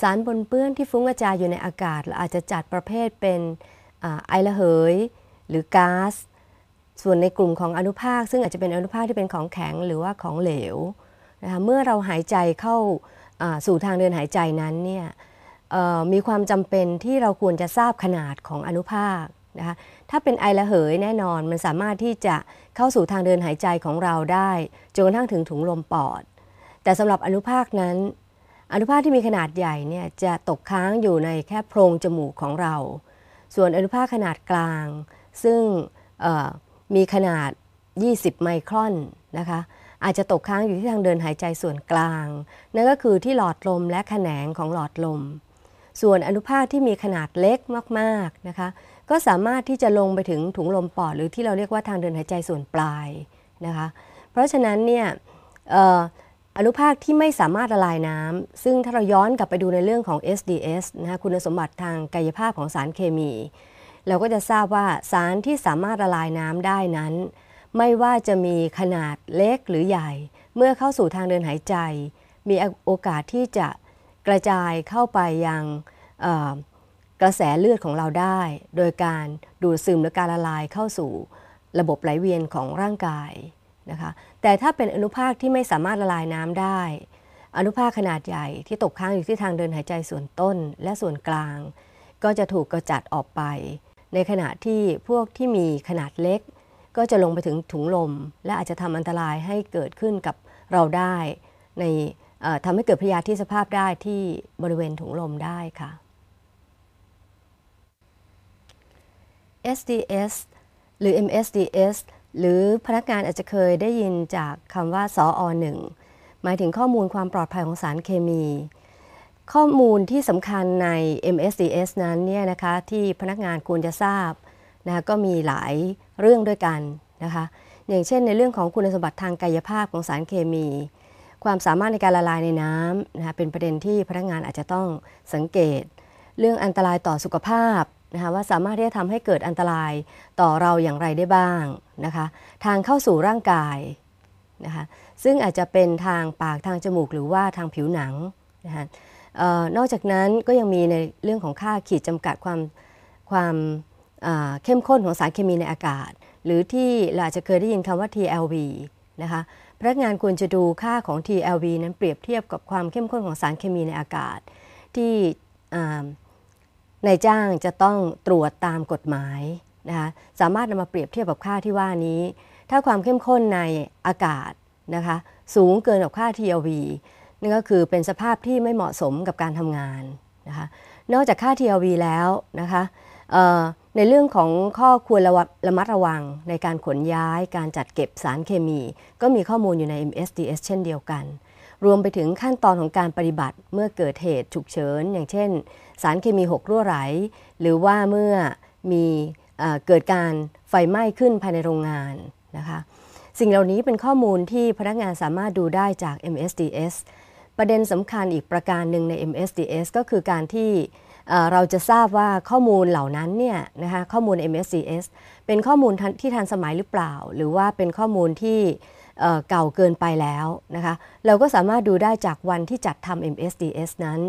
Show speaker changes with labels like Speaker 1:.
Speaker 1: สารปนเปื้อนที่ฟุ้งกระจายอยู่ในอากาศเราอาจจะจัดประเภทเป็นไอระเหย หรือก๊าซส่วนในกลุ่มของอนุภาค ซึ่งอาจจะเป็นอนุภาคที่เป็นของแข็งหรือว่าของเหลวนะคะเมื่อเราหายใจเข้าสู่ทางเดินหายใจนั้นเนี่ยมีความจำเป็นที่เราควรจะทราบขนาดของอนุภาคนะคะถ้าเป็นไอระเหยแน่นอนมันสามารถที่จะเข้าสู่ทางเดินหายใจของเราได้จนกระทั่งถึงถุงลมปอด แต่สำหรับอนุภาคนั้น อนุภาคที่มีขนาดใหญ่เนี่ยจะตกค้างอยู่ในแค่โพรงจมูกของเรา ส่วนอนุภาคขนาดกลาง ซึ่งมีขนาด 20 ไมครอนนะคะอาจจะตกค้างอยู่ที่ทางเดินหายใจส่วนกลาง นั่นก็คือที่หลอดลมและแขนงของหลอดลม ส่วนอนุภาคที่มีขนาดเล็กมากๆนะคะก็สามารถที่จะลงไปถึงถุงลมปอดหรือที่เราเรียกว่าทางเดินหายใจส่วนปลายนะคะเพราะฉะนั้นเนี่ย อนุภาคที่ไม่สามารถละลายน้ำซึ่งถ้าเราย้อนกลับไปดูในเรื่องของ SDS นะคะคุณสมบัติทางกายภาพของสารเคมี เราก็จะทราบว่าสารที่สามารถละลายน้ำได้นั้น ไม่ว่าจะมีขนาดเล็กหรือใหญ่ เมื่อเข้าสู่ทางเดินหายใจ มีโอกาสที่จะกระจายเข้าไปยังกระแสเลือดของเราได้ โดยการดูดซึมหรือการละลายเข้าสู่ระบบไหลเวียนของร่างกาย นะคะแต่ถ้าเป็นอนุภาคที่ไม่สามารถละลายน้ำได้ อนุภาคขนาดใหญ่ที่ตกค้างอยู่ที่ทางเดินหายใจส่วนต้นและส่วนกลาง ก็จะถูกกระจัดออกไป ในขณะที่พวกที่มีขนาดเล็ก ก็จะลงไปถึงถุงลม และอาจจะทำอันตรายให้เกิดขึ้นกับเราได้ ในทำให้เกิดพยาธิสภาพได้ที่บริเวณถุงลมได้ค่ะ SDS หรือ MSDS หรือพนักงานอาจจะเคยได้ยินจากคำว่าสออ1หมายถึงข้อมูลความปลอดภัยของสารเคมี ข้อมูลที่สำคัญใน MSDS นั้นเนี่ยนะคะที่พนักงานควรจะทราบนะคะก็มีหลายเรื่องด้วยกันนะคะอย่างเช่นในเรื่องของคุณสมบัติทางกายภาพของสารเคมี ความสามารถในการละลายในน้ำนะคะเป็นประเด็นที่พนักงานอาจจะต้องสังเกต เรื่องอันตรายต่อสุขภาพ นะคะว่าสามารถที่จะทำให้เกิดอันตรายต่อเราอย่างไรได้บ้างนะคะทางเข้าสู่ร่างกายนะคะซึ่งอาจจะเป็นทางปากทางจมูกหรือว่าทางผิวหนังนะคะนอกจากนั้นก็ยังมีในเรื่องของค่าขีดจำกัดความความเข้มข้นของสารเคมีในอากาศ หรือที่เราอาจจะเคยได้ยินคำว่า TLV นะคะพนักงานควรจะดูค่าของ TLV นั้นเปรียบเทียบกับความเข้มข้นของสารเคมีในอากาศ ที่ นายจ้างจะต้องตรวจตามกฎหมายนะคะสามารถนำมาเปรียบเทียบกับค่าที่ว่านี้ ถ้าความเข้มข้นในอากาศนะคะสูงเกินกับค่า TLV นั่นก็คือเป็นสภาพที่ไม่เหมาะสมกับการทำงานนะคะนอกจากค่า TLV แล้วนะคะในเรื่องของข้อควรระมัดระวังในการขนย้ายการจัดเก็บสารเคมี ก็มีข้อมูลอยู่ใน MSDS เช่นเดียวกัน รวมไปถึงขั้นตอนของการปฏิบัติเมื่อเกิดเหตุฉุกเฉิน อย่างเช่น สารเคมีหกรั่วไหล หรือว่าเมื่อมีเกิดการไฟไหม้ขึ้นภายในโรงงานนะคะสิ่งเหล่านี้เป็นข้อมูลที่พนักงานสามารถดูได้จาก MSDS ประเด็นสำคัญอีกประการหนึ่งใน MSDS ก็คือการที่เราจะทราบว่าข้อมูลเหล่านั้นเนี่ยนะคะข้อมูล MSDS เป็นข้อมูลที่ทันสมัยหรือเปล่า หรือว่าเป็นข้อมูลที่ เก่าเกินไปแล้วนะคะ เราก็สามารถดูได้จากวันที่จัดทำ MSDS นั้น